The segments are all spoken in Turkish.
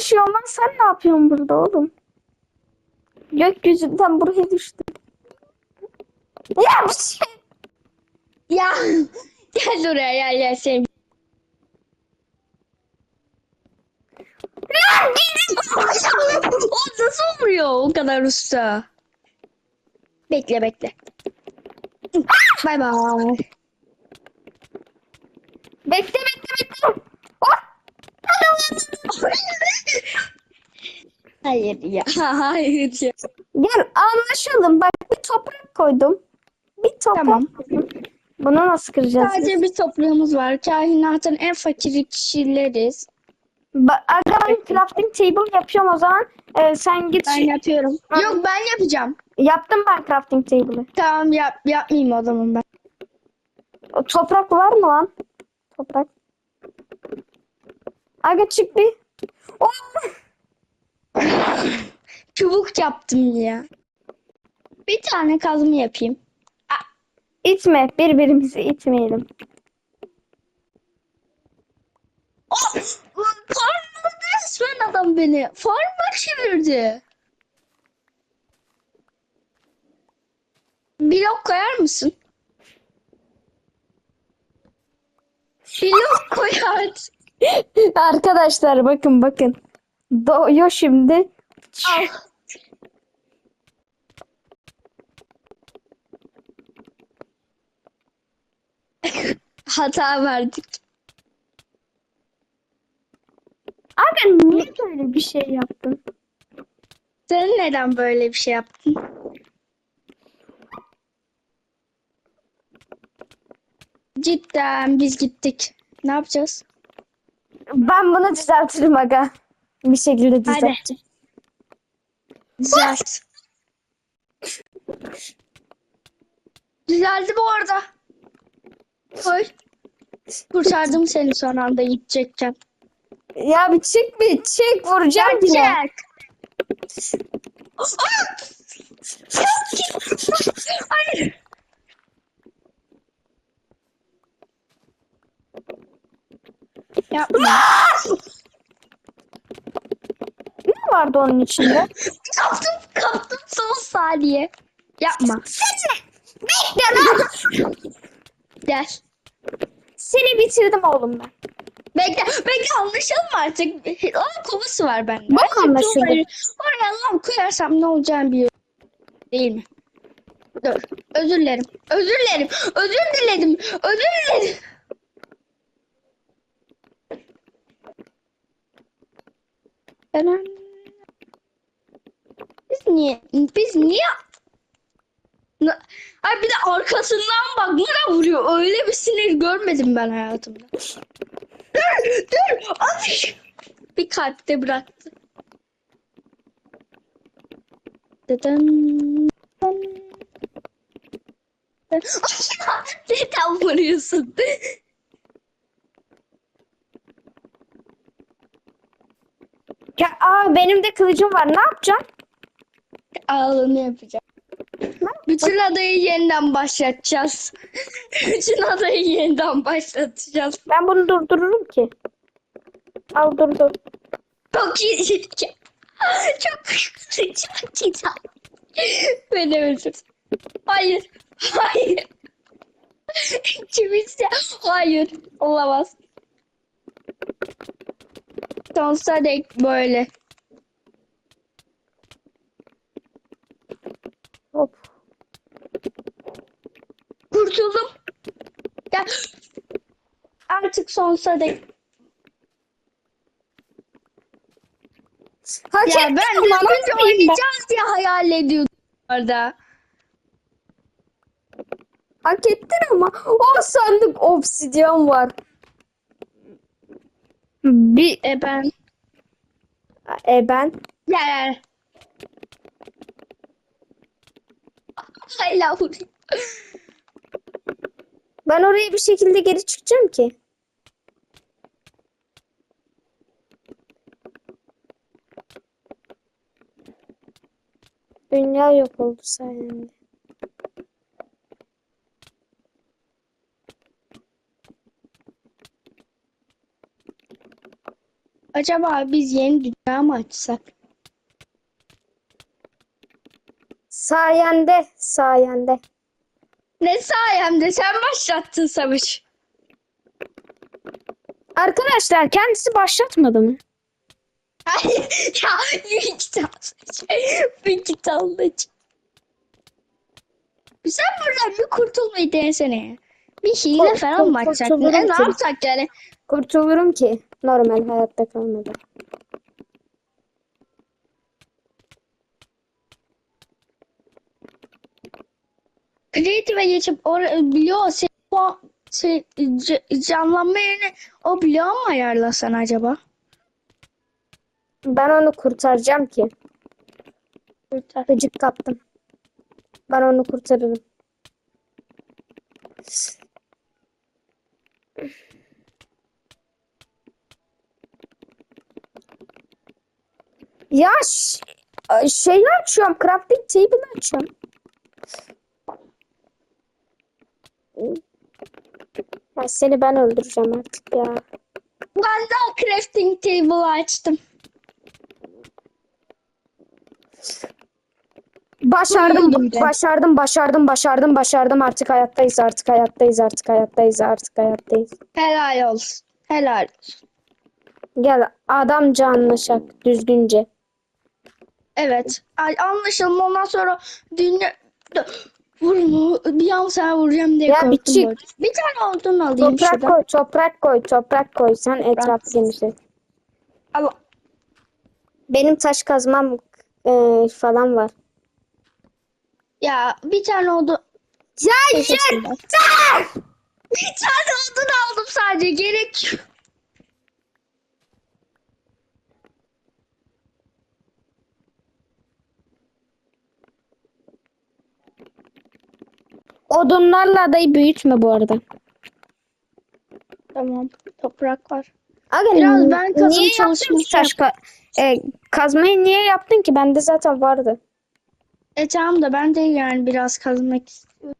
yaşıyorsun lan? Sen ne yapıyorsun burada oğlum? Gökyüzünden buraya düştüm. Ya bir şey. Ya gel oraya gel gel sevgilim. Lan gidin. o nasıl vuruyor o kadar usta? Bekle bekle. Bay bay. Bekle bekle bekle. Hayır ya. Hayır ya. Gel anlaşalım. Bak bir toprak koydum. Bir toprak Tamam. koydum. Bunu nasıl kıracağız? Sadece bir toprağımız var. Kainatın en fakiri kişileriz. Ba Aga ben crafting table yapıyorum o zaman. Ee, sen git. Ben yapıyorum. Hı. Yok ben yapacağım. Yaptım ben crafting table'ı. Tamam yap yapmayayım o zaman ben. O toprak var mı lan? Toprak. Aga çık bir. Oh! Çubuk yaptım ya. Bir tane kazma yapayım. İtme. Birbirimizi itmeyelim. Oh! Farmladı resmen adam beni. Farma çevirdi. Blok koyar mısın? Blok koyar. Arkadaşlar bakın bakın. Doğuyor şimdi. Al. Hata verdik. Aga niye böyle bir şey yaptın? Sen neden böyle bir şey yaptın? Cidden biz gittik. Ne yapacağız? Ben bunu düzeltirim aga. Bir şekilde Hadi. Düzelt. Düzeldi bu arada. Koy. Kurtardım seni son anda gidecekken. Ya bir çık bir çık vuracağım yine. Çek. Hayır. Yapma. Ne vardı onun içinde? kaptım kaptım son saniye. Yapma. Bekle lan. Gel. Seni bitirdim oğlum ben. Bekle, bekle anlaşalım artık. Onun kovası var bende. Bak anlaşıldı. oraya- lan koyarsam ne olacağını biliyorum. Değil mi? Dur. Özür dilerim. Özür dilerim. Özür diledim. Özür dilerim. Biz niye? Biz niye? Ay bir de arkasından bak buna vuruyor. Öyle bir sinir görmedim ben hayatımda. Dur, dur. Abi. Bir kalpte bıraktı. Dıdın. Neden vuruyorsun? Benim de kılıcım var. Ne yapacağım? Ağlını yapacağım. Bütün adayı yeniden başlatacağız. Bütün adayı yeniden başlatacağız. Ben bunu durdururum ki. Al durdur. Çok iyi. Çok çok güzel. Beni öldür. Hayır. Hayır. İkimiz de. Hayır. Olamaz. Sonsuza dek böyle. Hop. Kurtuldum. Ya. Artık sonsuza dek. Hak Ya ben yapayım ben? oynayacağız diye hayal ediyordum orada. Hak ettin ama. O sandık obsidyen var. Bir E ben. e ben Gel. Hala vuruyor. ben oraya bir şekilde geri çıkacağım ki. Dünya yok oldu sayende. Acaba biz yeni dünya mı açsak? Sayende, sayende. Ne sayemde sen başlattın savaş. Arkadaşlar kendisi başlatmadı mı? Hayır ya bir kitap bir kitaplıcı. Sen buradan bir kurtulmayı denesene. Bir hile Kurt- falan kurt-? Ne, kurtulurum ne ki. yapsak yani? Kurtulurum ki normal hayatta kalmadan. Creative'e geçip oraya biliyor sen o şey, c- canlanma yerine o bloğu mu ayarlasan acaba? Ben onu kurtaracağım ki. Kurtar. Gıcık kaptım. Ben onu kurtarırım. Ya ş- şeyi açıyorum. Crafting table açıyorum. Ya seni ben öldüreceğim artık ya. Ben daha crafting table açtım. Başardım, başardım, başardım, başardım, başardım. Artık hayattayız, artık hayattayız, artık hayattayız, artık hayattayız. Helal olsun. Helal olsun. Gel adamca anlaşak düzgünce. Evet. Ay, anlaşılma ondan sonra dünya... Sana vuracağım diye Ya korktum. bir çık. Bir tane odun alayım Toprak şuradan. koy, toprak koy, toprak koy. Sen etraf genişlet. Allah. Benim taş kazmam e, falan var. Ya bir tane odun... Ya Teşekkürler. Bir tane odun aldım sadece. Gerek yok. Odunlarla adayı büyütme bu arada. Tamam. Toprak var. Aga, Biraz ben kazım niye yaptın çalışması ki taş ka- e, kazmayı niye yaptın ki? Bende zaten vardı. E tamam da ben de yani biraz kazmak istiyorum.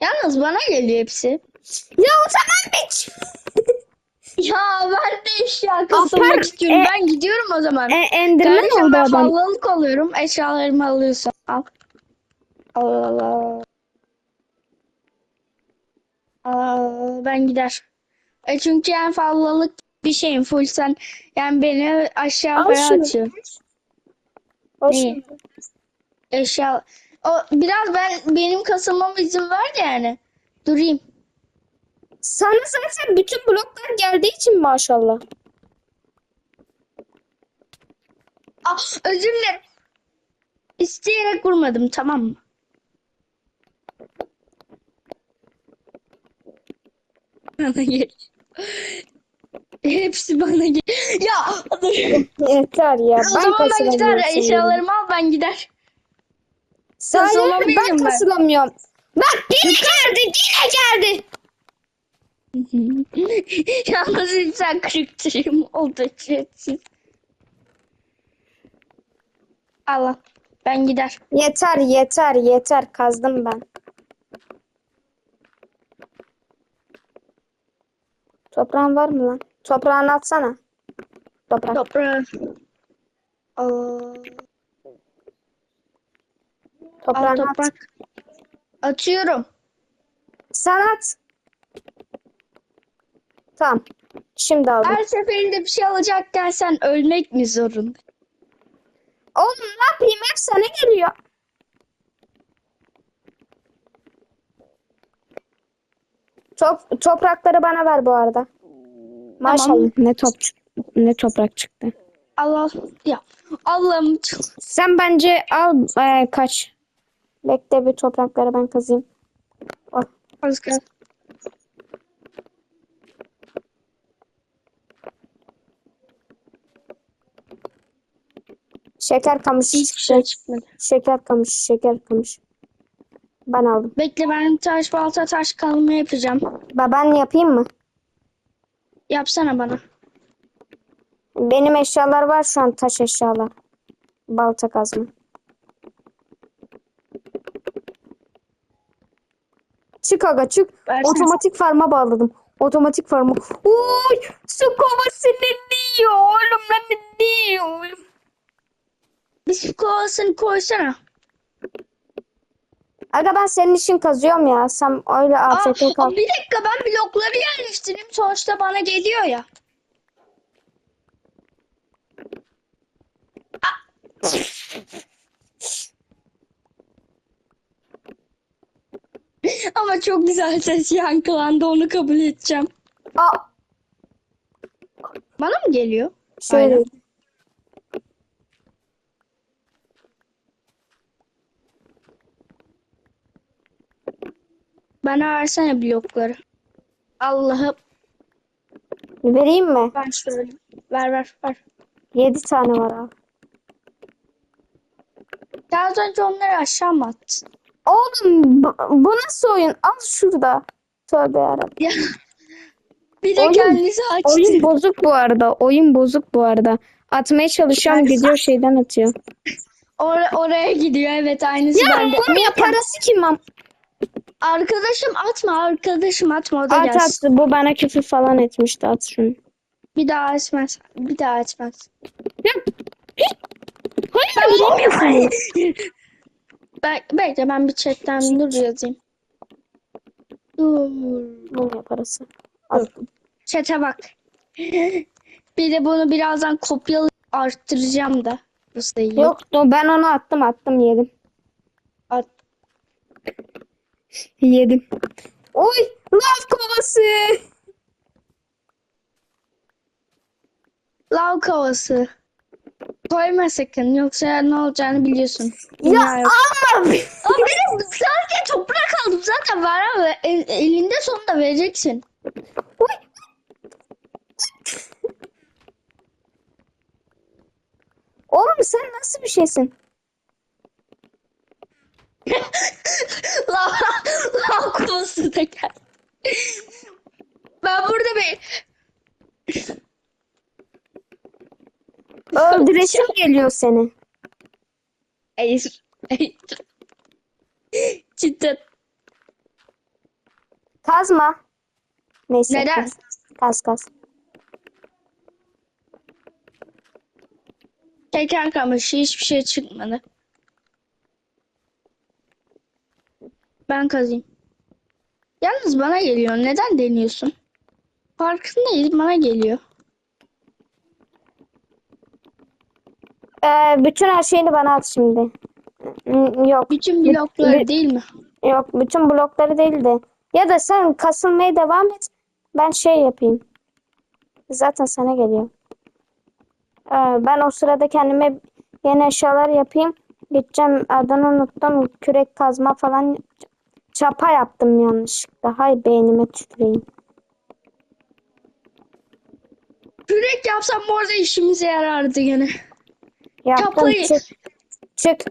Yalnız bana geliyor hepsi. Ya o zaman biç. Ya ben de eşya kazmak Apar- istiyorum. e- ben gidiyorum o zaman. E, Enderman oldu ben adam. fazlalık alıyorum. Eşyalarımı alıyorsan al. Al al al. Al, ben gider. E çünkü yani fazlalık bir şeyim full sen yani beni aşağı Al falan şunu. Olsun. Neyi? Eşya o biraz ben benim kasılmama izin ver de yani. Durayım. Sana zaten bütün bloklar geldiği için maşallah. Ah özür dilerim. İsteyerek vurmadım tamam mı? Bana gel. Hepsi bana gel. Ya Yeter ya. o zaman ben gider. kasılamıyorum. Eşyalarımı al ben gider. Sayende kasılamayacağım ben ben. kasılamıyorum. Bak yine geldi, yine geldi. Yalnız insan kırıktırım oldu ücretsiz. Allah. Ben gider. Yeter, yeter, yeter. Kazdım ben. Toprağın var mı lan? Toprağını atsana. Toprak. Toprağı. Al, al Toprağını at. toprak. Atıyorum. Sen at. Tamam. Şimdi aldım. Her seferinde bir şey alacakken sen ölmek mi zorunda? Oğlum ne yapayım? Hep sana geliyor. Top, toprakları bana ver bu arada. Maşallah ne top ne toprak çıktı. Allah ya Allah'ım Sen bence al e, kaç. Bekle bir toprakları ben kazıyım. Al. az kaldı. Şeker kamışı Hiçbir şey çıkmadı. Şeker kamışı, şeker kamışı. Ben aldım. Bekle ben taş balta taş kalma yapacağım. Ba ben yapayım mı? Yapsana bana. Benim eşyalar var şu an taş eşyalar. Balta kazma. Çık aga çık. Versen. Otomatik farma bağladım. Otomatik farma. Uy! Su kovası ne diyor oğlum lan ne diyor? Bir su kovasını koysana. Aga ben senin için kazıyorum ya. Sen öyle AFK kal. bir dakika ben blokları yerleştireyim. Sonuçta bana geliyor ya. Aa. Ama çok güzel ses yankılandı onu kabul edeceğim. Aa, Bana mı geliyor? şöyle. Aynen. Bana versene blokları. Allah'ım Vereyim mi? ben şöyle. Ver ver ver. 7 tane var abi. Daha önce onları aşağı mı attın? Oğlum bu, bu nasıl oyun? Al şurada. Tövbe yarabbim. Ya. Bir de Oyun- kendisi açtı. Oyun bozuk bu arada. Oyun bozuk bu arada. Atmaya çalışıyorum gidiyor şeyden atıyor. Or- oraya gidiyor evet aynısı Ya bende. ya parası kim am? Arkadaşım atma arkadaşım atma o da At gelsin. at bu bana küfür falan etmişti at şunu. Bir daha açmaz. Bir daha açmaz. Hayır vuramıyorsun. Be bekle ben bir chatten dur yazayım. Dur. Bunun ya parası. At. Chat'e bak. Bir de bunu birazdan kopyalı arttıracağım da. Bu sayıyı. Yok ben onu attım attım yedim. At. Yedim. Oy lav kovası. Lav kovası. Koyma sakın yoksa ne olacağını biliyorsun. Ya ama. Benim sadece toprak aldım zaten var ama el- elinde sonunda vereceksin. Oy. Oğlum sen nasıl bir şeysin? Lav, lav kovası da gel. Ben burada bir Öldüresim geliyor seni. Hayır. Hayır. Cidden. Kazma. Neyse. Neden? Kaz kaz. Şeker kamışı hiçbir şey çıkmadı. Ben kazayım. Yalnız bana geliyor. Neden deniyorsun? Farkındayım bana geliyor. Ee, bütün her şeyini bana at şimdi. Hmm, Yok. Bütün blokları bir- değil mi? Yok bütün blokları değil de. Ya da sen kasılmaya devam et. Ben şey yapayım. Zaten sana geliyor. Ee, ben o sırada kendime yeni eşyalar yapayım. Gideceğim adını unuttum. Kürek kazma falan. Çapa yaptım yanlışlıkla. Hay beynime tüküreyim. Kürek yapsam bu arada işimize yarardı gene. Yaptım Çapayı- çık. Çık.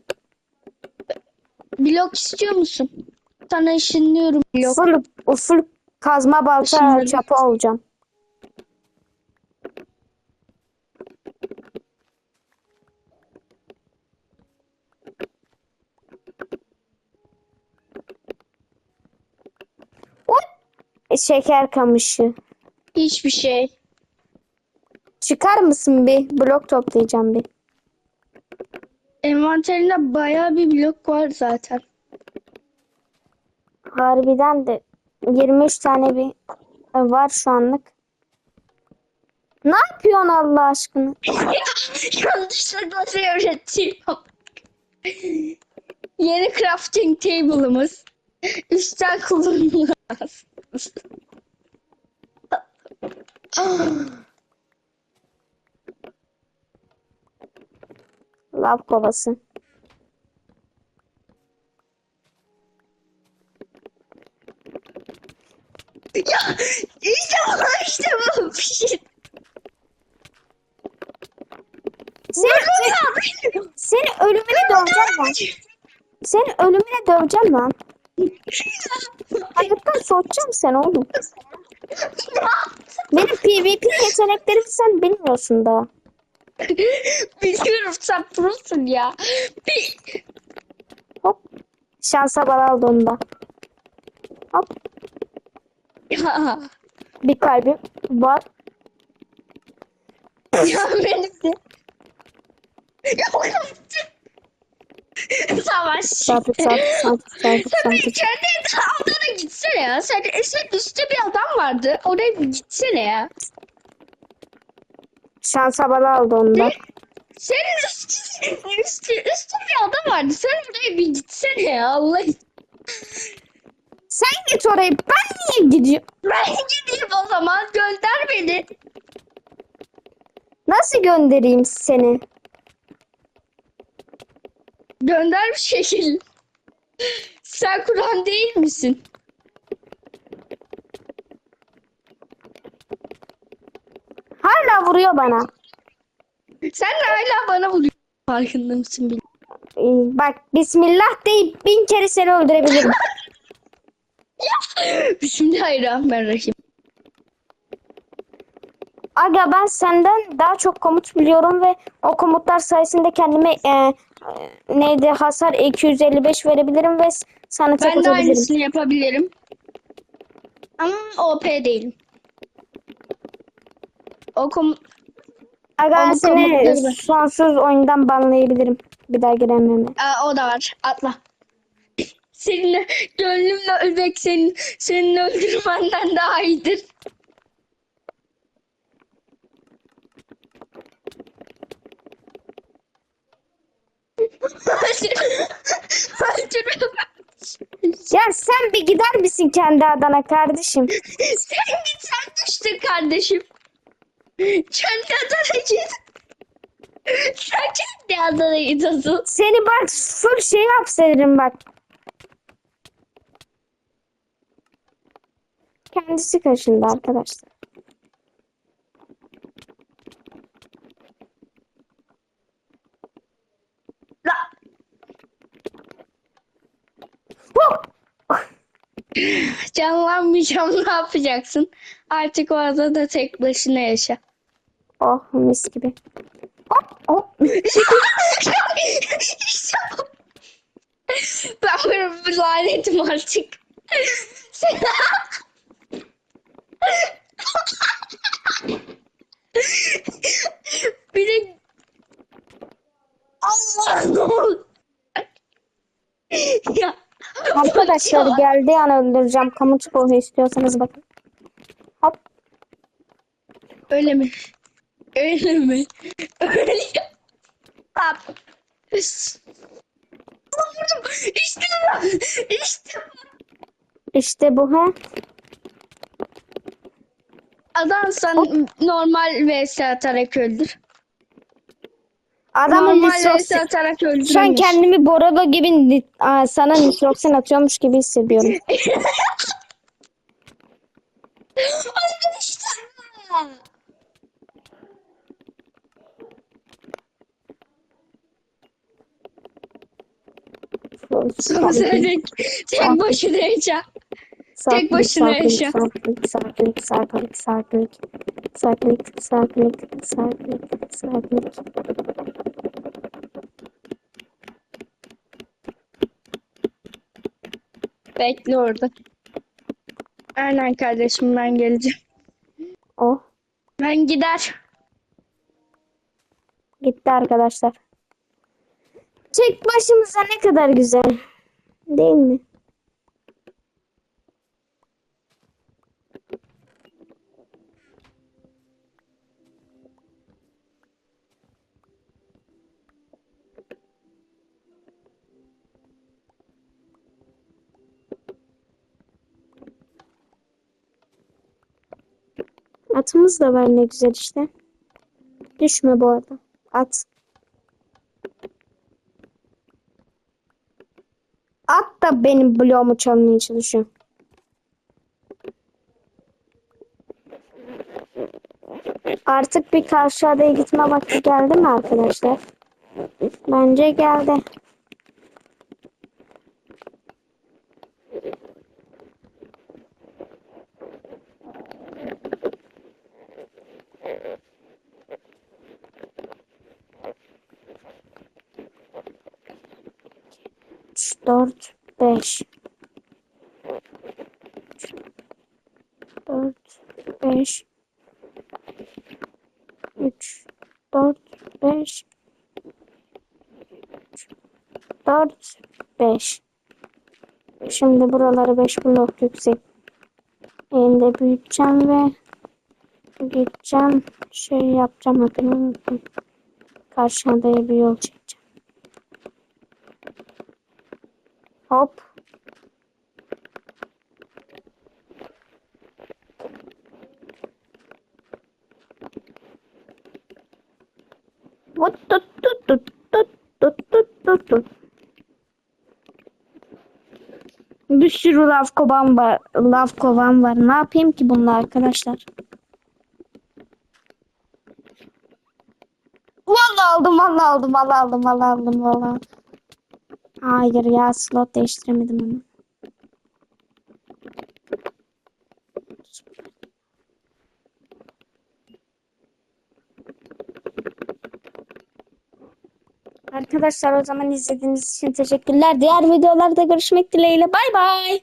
Blok istiyor musun? Sana ışınlıyorum blok. Full, full kazma balta çapa olacağım. Şeker kamışı. Hiçbir şey. Çıkar mısın bir? Blok toplayacağım bir. Envanterinde bayağı bir blok var zaten. Harbiden de 23 tane bir var şu anlık. Ne yapıyorsun Allah aşkına? Yanlışlıkla seyrettim. Yeni crafting table'ımız. Üstten kullanılamaz. Lav kovası. ya işte bu işte bu. Şey. Seni, seni ölümüne döveceğim lan. Seni ölümüne döveceğim lan. Soğutacağım sen oğlum. Benim PvP yeteneklerimi sen bilmiyorsun daha. Biliyorum sen prosun ya. Bir... Hop. Şansa bal aldı onu da. Hop. Bir kalbim var. ya benim de. Ya, Savaş. Sabit sabit sabit sabit Sen sabit. kendi adana gitsene ya. Sen, senin üstte bir adam vardı. Oraya bir gitsene ya. Şans havalı aldı onu da. Senin üstte, üstte, üstte bir adam vardı. Sen oraya bir gitsene ya. Allah Sen git oraya. Ben niye gidiyorum? Ben gideyim o zaman. Gönder beni. Nasıl göndereyim seni? Gönder bir şekil. Sen Kur'an değil misin? Hala vuruyor bana. Sen de hala bana vuruyorsun. Farkında mısın bilmiyorum. Ee, Bak Bismillah deyip bin kere seni öldürebilirim. Bismillahirrahmanirrahim. Aga ben senden daha çok komut biliyorum ve o komutlar sayesinde kendime e, e, neydi hasar 255 verebilirim ve sana tek Ben de aynısını yapabilirim. Ama OP değilim. O kom Aga seni sonsuz oyundan banlayabilirim. Bir daha girememe. Aa, o da var. Atla. Seninle gönlümle ölmek senin senin öldürmenden daha iyidir. Ya sen bir gider misin kendi adana kardeşim? Sen git sen düştün kardeşim. Kendi adana git. Sen kendi adana asıl. Seni bak full şey hapsederim bak. Kendisi kaşındı arkadaşlar. Canlanmayacağım ne yapacaksın? Artık o adada tek başına yaşa. Oh mis gibi. İşte bu. ben böyle bir lanetim artık. Bir de Allah ne oldu? ya. Arkadaşlar geldiği an öldüreceğim. Kamu sporu istiyorsanız bakın. Hop. Öyle mi? Öyle mi? Öyle. Vurdum. İşte bu. İşte bu. İşte bu ha. Adam sen normal vs atarak öldür. Adamın atarak Şu an kendimi Borolo gibi ni- Aa, sana nitroksin atıyormuş gibi hissediyorum. Tek, tek başına yaşa. tek başına yaşa. Sakinlik, sakinlik, sakinlik, sakinlik, sakinlik, sakinlik, sakinlik, sakinlik. Bekle orada. Aynen kardeşim ben geleceğim. Oh, Ben gider. gitti arkadaşlar. Tek başımıza ne kadar güzel. Değil mi? Atımız da var ne güzel işte. Düşme bu arada. At. At da benim bloğumu çalmaya çalışıyor. Artık bir karşı adaya gitme vakti geldi mi arkadaşlar? Bence geldi. 4, 5. 4, 5. 3, 4, 5. 4, 5. Şimdi buraları 5 blok yüksek. Elinde büyüteceğim ve gideceğim. Şey yapacağım. Karşıma da bir yol çekeceğim. Bir sürü lav kovan var. Lav kovan var. Ne yapayım ki bununla arkadaşlar? Vallahi aldım, vallahi aldım, vallahi aldım, vallahi aldım, vallahi. Hayır ya slot değiştiremedim onu. Arkadaşlar o zaman izlediğiniz için teşekkürler. Diğer videolarda görüşmek dileğiyle. Bay bay.